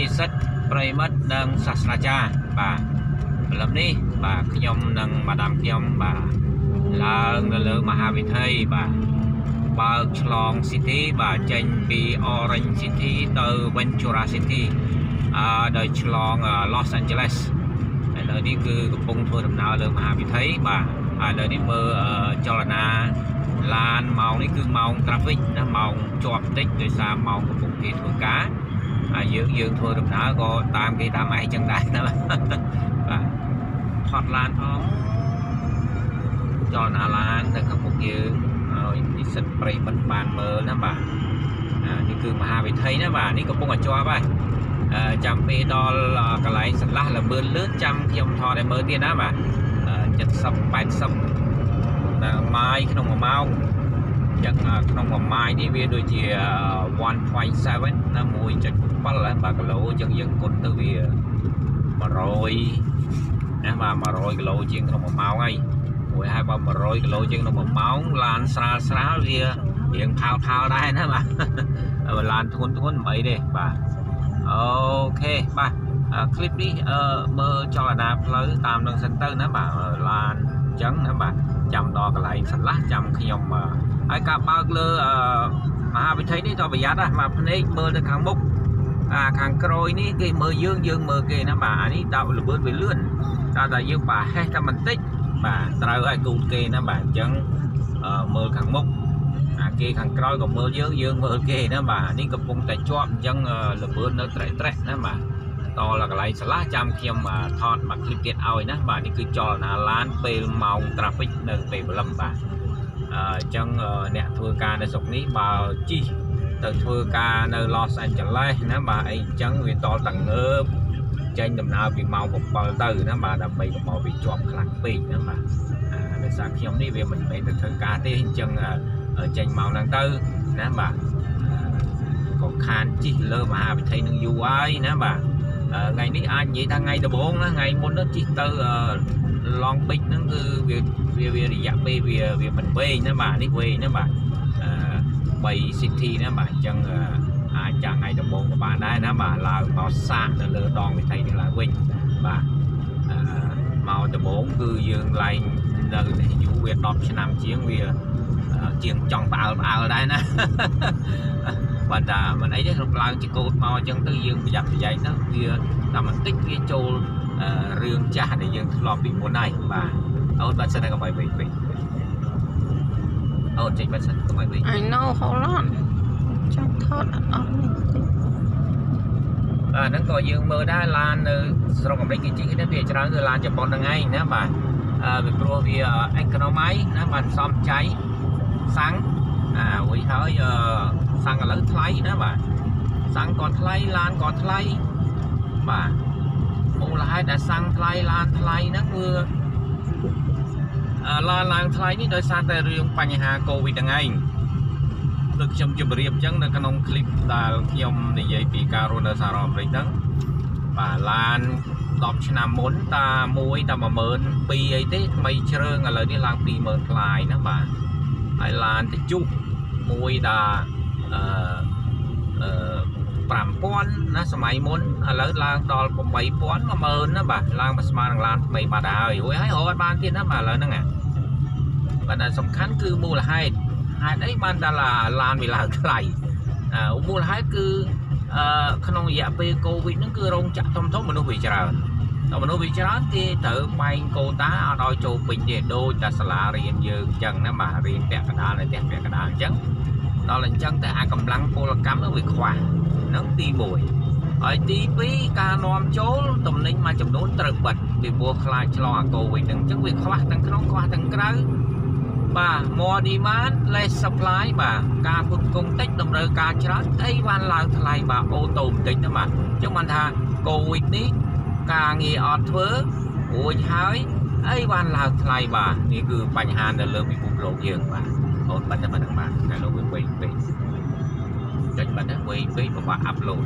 និស្សិតប្រិមិត្តនិងសាស្ត្រាចារ្យបាទព្រលឹមនេះបាទខ្ញុំនិងម៉ាដាមខ្ញុំបាទឡើងនៅលើមហាវិថីបាទបើកឆ្លង City បាទចេញពី Orange City ទៅ Ventura City អឺដោយឆ្លង Los Angeles ឥឡូវនេះគឺកំពុងធ្វើដំណើរលើមហាវិថីបាទហើយឥឡូវនេះមើលអឺចលនាឡានម៉ោងនេះគឺម៉ោង traffic ណាម៉ោងជាប់តិចដោយសារម៉ោងកំពុងគេធ្វើការ ហើយយើងយើងធ្វើដំណើរក៏តាមគេតាមឯងចឹងដែរណាបាទបាទថតឡានផងចលនាឡាននៅខាងមុខយើងឲ្យនិស្សិតប្រិយមិត្តបានមើលណាបាទអានេះគឺមហាវិថីណាបាទនេះកំពុងតែជាប់ហើយអឺចាំពេលដល់កន្លែងសន្លះល្បឿនលឿនចាំខ្ញុំថតឲ្យមើលទៀតណាបាទ70 80ដល់ម៉ាយក្នុង1ម៉ោង ចឹងក្នុង1ម៉ាយនេះវាដូចជា1.7ណា1.7បាទគីឡូចឹងយើងគុណទៅវា100ណាបាទ100គីឡូជាងក្នុង1ម៉ោងហើយមួយហើយបើ100គីឡូជាងក្នុង1ម៉ោងឡានស្រាលស្រាលវារៀងផាលផាលដែរណាបាទបើឡានធ្ងន់ធ្ងន់មិនអីទេបាទអូខេបាទคลิปនេះអឺមើលចលនាផ្លូវតាមនឹងសិនទៅណាបាទឡានអញ្ ចឹងណាបាទចាំដល់កន្លែងឆ្លាស់ចាំខ្ញុំហើយការបើកលើអឺមហាវិថីនេះក៏ប្រយ័ត្នណាបាទភ្នែកមើលទៅខាងមុខអាខាងក្រោយនេះគេមើលយើងយើងមើលគេណាបាទអានេះតើល្បឿនវាលឿនតែតែយើងប្រហែសតែបន្តិចបាទត្រូវឲ្យគូតគេណាបាទអញ្ចឹងមើលខាងមុខអាគេខាងក្រោយក៏មើលយើងយើងមើលគេណាបាទនេះកំពុងតែជាប់អញ្ចឹងល្បឿននៅត្រេះត្រេះណាបាទ តដល់កន្លែងឆ្លាស់ចាំខ្ញុំថតមកคลิปទៀតឲ្យណាបាទនេះគឺចលនាឡានពេលម៉ោង traffic នៅពេលព្រលឹមបាទអញ្ចឹងអ្នកធ្វើការនៅស្រុកនេះបើជីទៅធ្វើការនៅ Los Angeles ណាបាទអីអញ្ចឹងវាតតងើបចេញដំណើរពីម៉ោង7ទៅណាបាទដើម្បីកុំឲ្យវាជាប់ខ្លាំងពេកណាបាទដោយសារខ្ញុំនេះវាមិនមែនទៅធ្វើការទេអញ្ចឹងចេញម៉ោងហ្នឹងទៅណាបាទក៏ខានជិះលើមហាវិថីនឹងយូរហើយណាបាទ ថ្ងៃនេះអាចនិយាយថាថ្ងៃដំបូងណាថ្ងៃមុននោះជិះទៅ Long Beach ហ្នឹងគឺវាវាវារយៈពេលវាវាមិនវែងណាបាទនេះវែងណាបាទ3 city ណាបាទអញ្ចឹងអាចចាំថ្ងៃដំបូងក៏បានដែរណាបាទឡើងមកសាកនៅលើដងវិថីនេះឡើងវិញបាទមកដំបូងគឺយើងឡើងនៅនេះយូរវា10ឆ្នាំជាងវាជាងចង់ផ្អើលផ្អើលដែរណា បើតាមិនអីទេរកឡើងជាកោតមកអញ្ចឹងទៅយើងប្រយ័ត្នប្រយែងទៅវាតែបន្តិចវាចូលរឿងចាស់ដែលយើងធ្លាប់ពីមុនហើយបាទអូនបាត់សិនក៏បីវិញវិញអូនចេញបាត់សិនក៏បីវិញ I know hold on ចាំថតអត់អស់នេះតិចអាហ្នឹងក៏យើងមើលដែរឡាននៅស្រុកអាមេរិកគេជិះនេះវាច្រើនគឺឡានជប៉ុនហ្នឹងឯងណាបាទអឺវាព្រោះវា economy ណាបាទសំចៃសាំង អាវិញហើយអឺសាំងឥឡូវថ្លៃណាបាទសាំងក៏ថ្លៃឡានក៏ថ្លៃបាទមូលហេតុដែលសាំងថ្លៃឡានថ្លៃហ្នឹងគឺឡានឡើងថ្លៃនេះដោយសារតែរឿងបញ្ហាកូវីដហ្នឹងឯងដូចខ្ញុំជម្រាបអញ្ចឹងនៅក្នុងคลิปដែលខ្ញុំនិយាយពីការរស់នៅសហរដ្ឋអាមេរិកហ្នឹងបាទឡាន10ឆ្នាំមុនតាមួយតា12000អីទេថ្មីជ្រើងឥឡូវនេះឡើង20000ថ្លៃណាបាទ ហើយឡានទៅជុះមួយតាអឺអឺ5000ណាសម័យមុនឥឡូវឡើងដល់8000 10000ណាបាទឡើងមកស្មើនឹងឡានថ្មីបាត់ហើយរួចហើយរត់បានទៀតណាបាទឥឡូវហ្នឹងបាទតែសំខាន់គឺមូលហេតុហេតុអីបានតែឡានវាឡើងថ្លៃអឺមូលហេតុគឺអឺក្នុងរយៈពេលកូវីដហ្នឹងគឺរោងចក្រធំធំមនុស្សវាច្រើន ដល់មនុស្សវាច្រើនគេត្រូវបែងកូតាអត់ឲ្យចូលពេញទេដូចតែសាលារៀនយើងអញ្ចឹងណាបាទរៀនពាក់កណ្ដាលនៅផ្ទះពាក់កណ្ដាលអញ្ចឹងដល់អញ្ចឹងតែអាកម្លាំងពលកម្មនោះវាខ្វះហ្នឹងទី1ហើយទី2ការនាំចូលតំណែងមួយចំនួនត្រូវបិទពីព្រោះខ្លាចឆ្លងអាកូវីដហ្នឹងអញ្ចឹងវាខ្វះទាំងក្នុងខ្វះទាំងក្រៅបាទ more demand less supply បាទការផ្គត់ផ្គង់តិចតម្រូវការច្រើនអីបានឡើងថ្លៃបាទអូតូបន្តិចណាបាទអញ្ចឹងបានថាកូវីដនេះ ការងារអត់ធ្វើរួចហើយអីបានឡើងថ្លៃបាទនេះគឺបញ្ហានៅលើពិភពលោកយើងបាទអូនបាត់តែប៉ុណ្្នឹងបាទតែលោកវាវិញពេកចុចបាត់ទៅវិញពេកពិបាកអាប់ឡូត